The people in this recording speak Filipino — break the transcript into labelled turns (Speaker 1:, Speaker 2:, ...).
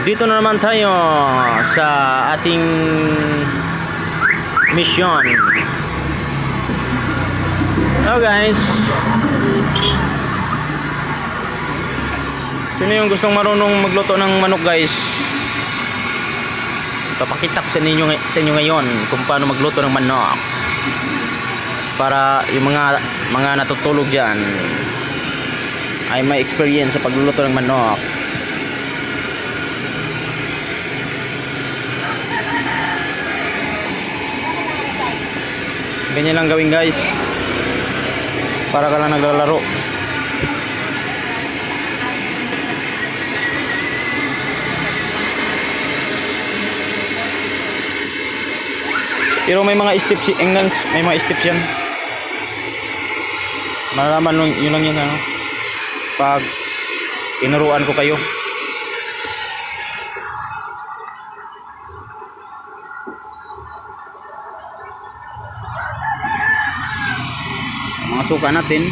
Speaker 1: Dito na naman tayo sa ating mission. Hello guys. Sino yung gustong marunong magluto ng manok guys? Papakita ko sa inyo, sa inyo ngayon kung paano magluto ng manok. Para yung mga mga natutulog diyan ay may experience sa pagluluto ng manok. Ganyan lang gawin guys. Para ka lang naglalaro. Pero may mga steps Engans, may mga steps yan. Malalaman yun lang yun ano. Pag tinuruan ko kayo. Mga suka natin.